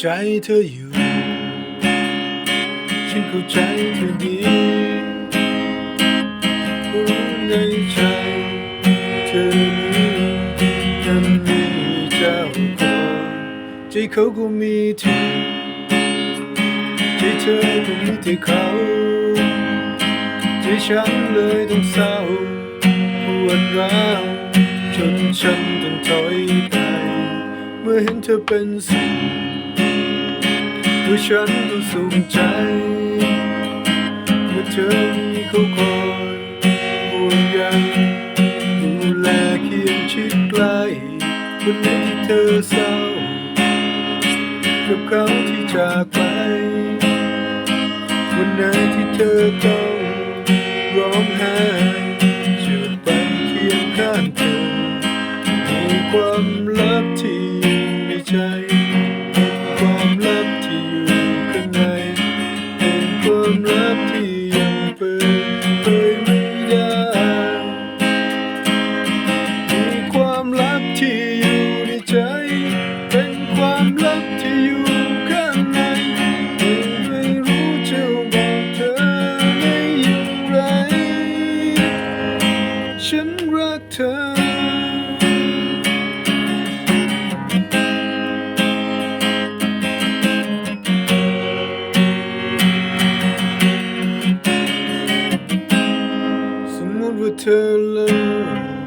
ใจเธออยู่ ฉันเข้าใจเธอดีรู้ในใจเธอนี้นั้นมีเจ้าของใจเขาก็มีเธอใจเธอก็มีแต่เขาใจฉันเลยต้องเศร้าปวดร้าวจนฉันต้องถอยไป เมื่อเห็นเธอเป็นสุข เมื่อฉันก็สุขใจเมื่อเธอมีเขาคอยห่วงใยดูแลเคียงชิดใกล้วันไหนที่เธอเศร้ากับเขาที่จากไป วันไหนที่เธอต้องร้องไห้จะไปเคียงข้างเธอมีความลับ nocturne. Someone would tell her.